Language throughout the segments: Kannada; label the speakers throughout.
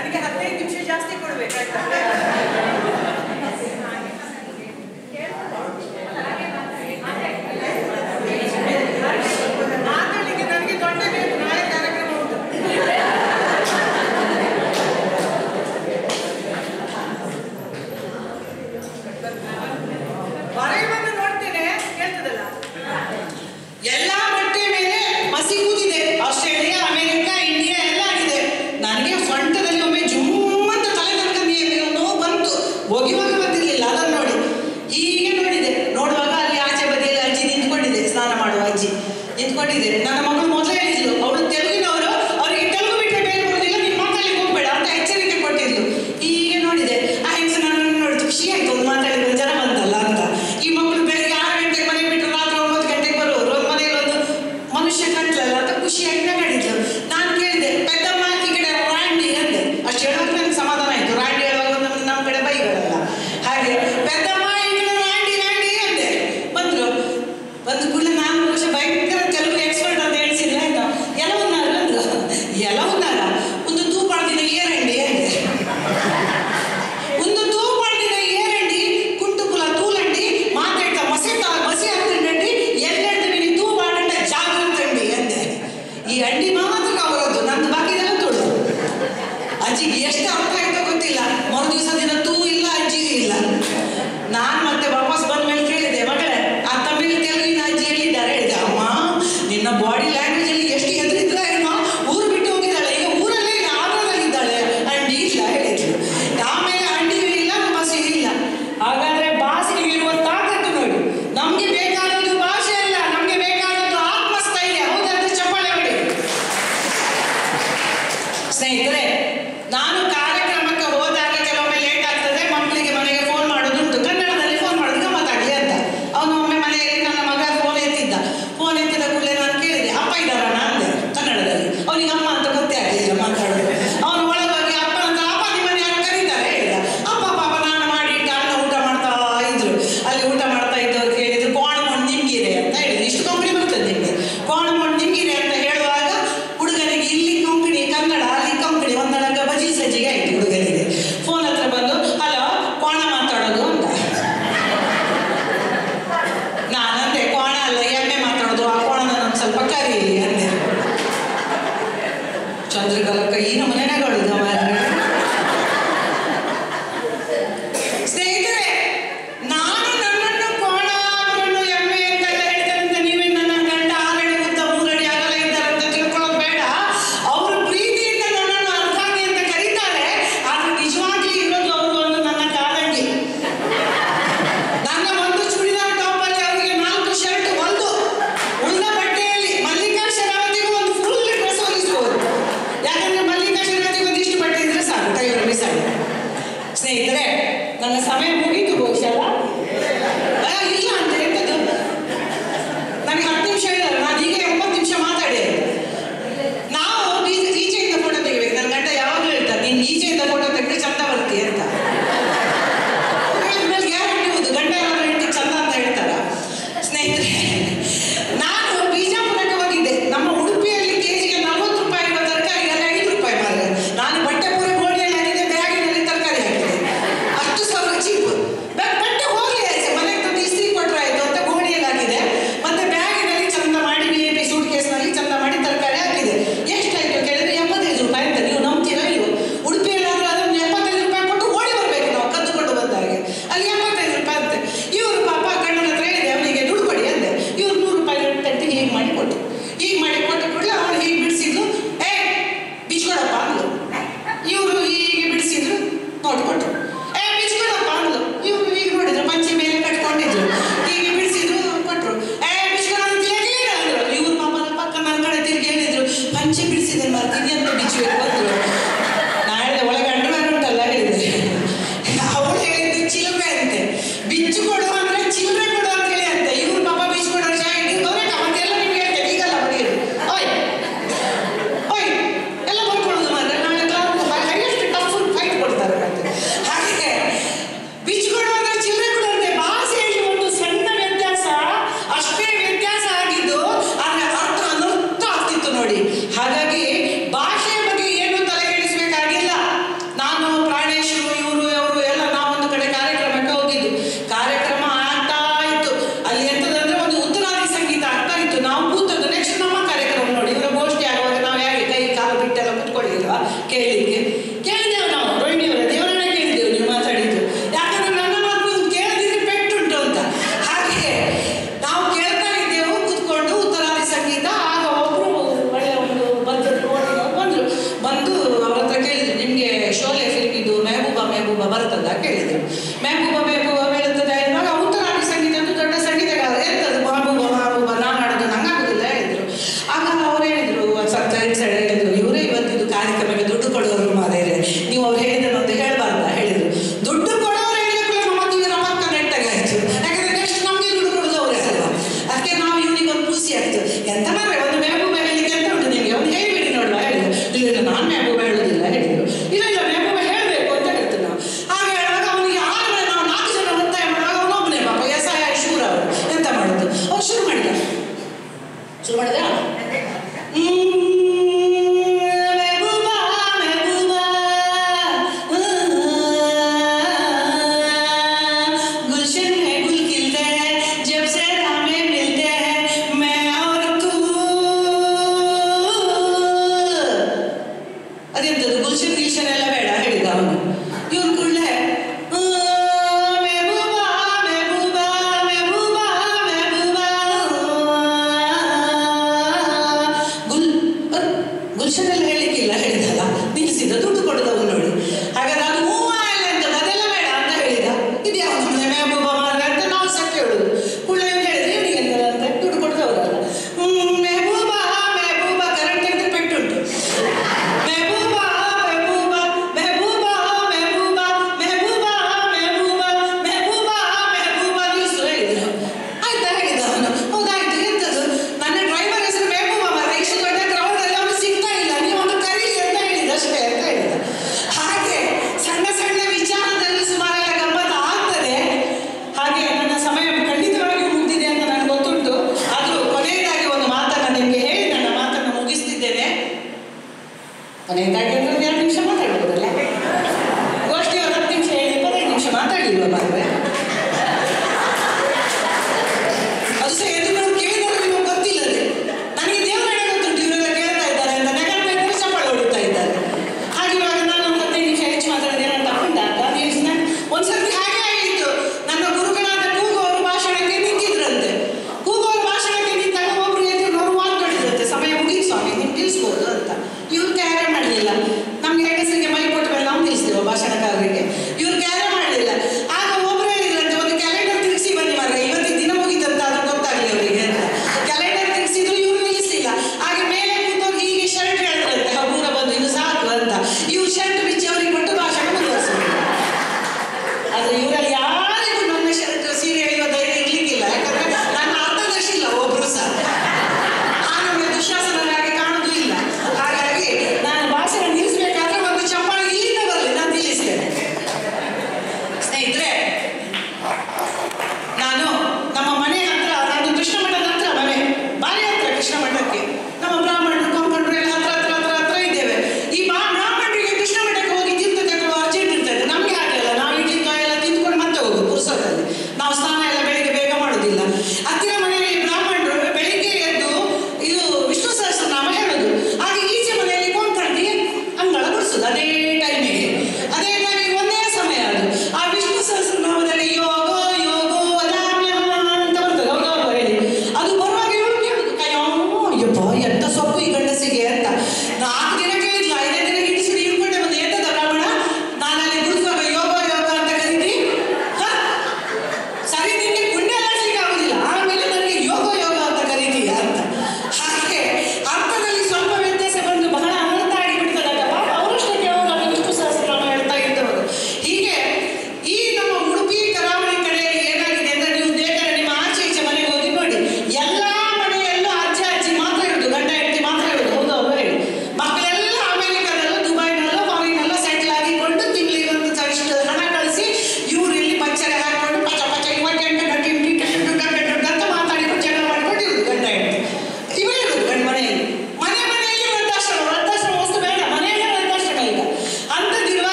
Speaker 1: ನನಗೆ ಹದಿನೈದು ನಿಮಿಷ ಜಾಸ್ತಿ ಕೊಡ್ಬೇಕಾಯ್ತಾ ಒಂದು ಕುಳ್ಳ ನಾಲ್ಕು ವರ್ಷ ಭಯಂಕರ ಕೆಲವು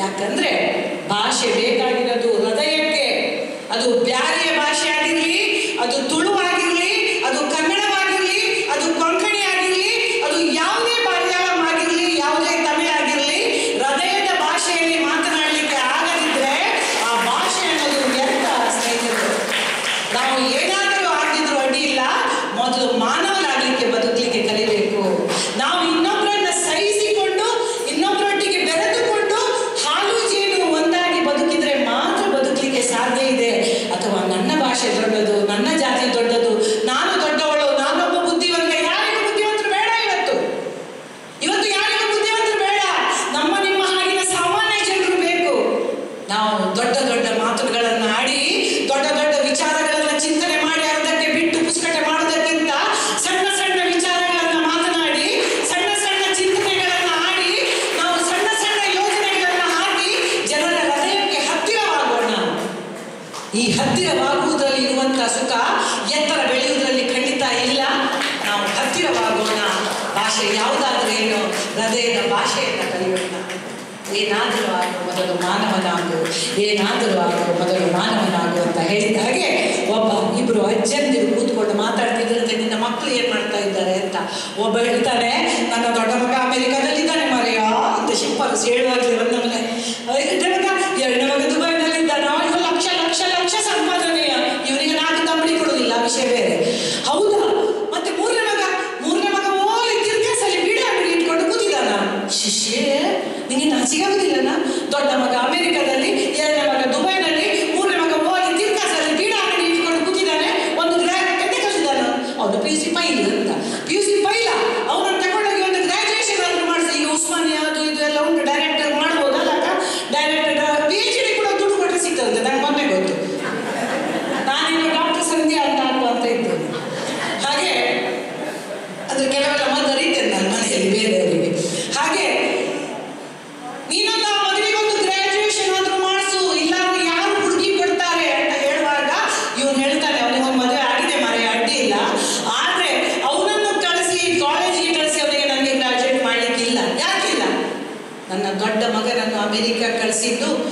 Speaker 1: ಯಾಕಂದರೆ ಭಾಷೆ ಈ ಹತ್ತಿರವಾಗುವುದರಲ್ಲಿ ಇರುವಂತಹ ಸುಖ, ಎತ್ತರ ಬೆಳೆಯುವುದರಲ್ಲಿ ಖಂಡಿತ ಇಲ್ಲ. ನಾವು ಹತ್ತಿರವಾಗೋಣ. ಭಾಷೆ ಯಾವುದಾದ್ರೂ ಏನು ಹೃದಯದ ಭಾಷೆಯನ್ನು ಕಲಿಯೋಣ. ಏನಾದರೂ ಆಗುವ ಮೊದಲು ಮಾನವನಾಗು, ಏನಾದರೂ ಆಗುವ ಮೊದಲು ಮಾನವನಾಗು ಅಂತ ಹೇಳಿದ ಹಾಗೆ ಒಬ್ಬ ಇಬ್ಬರು ಅಜ್ಜಂದಿರು ಕೂತ್ಕೊಂಡು ಮಾತಾಡ್ತಿದ್ದಂತೆ ನಿನ್ನ ಮಕ್ಕಳು ಏನು ಮಾಡ್ತಾ ಇದ್ದಾರೆ ಅಂತ. ಒಬ್ಬ ಹೇಳ್ತಾನೆ, ನನ್ನ ದೊಡ್ಡ ಮಗ ಅಮೆರಿಕದಲ್ಲಿದ್ದಾನೆ ಮರೆಯೋ ಅಂತ ಶಿಂಪರು ಹೇಳುವಾಗಲೇ ಬಂದ ಮೇಲೆ piacevere traduzido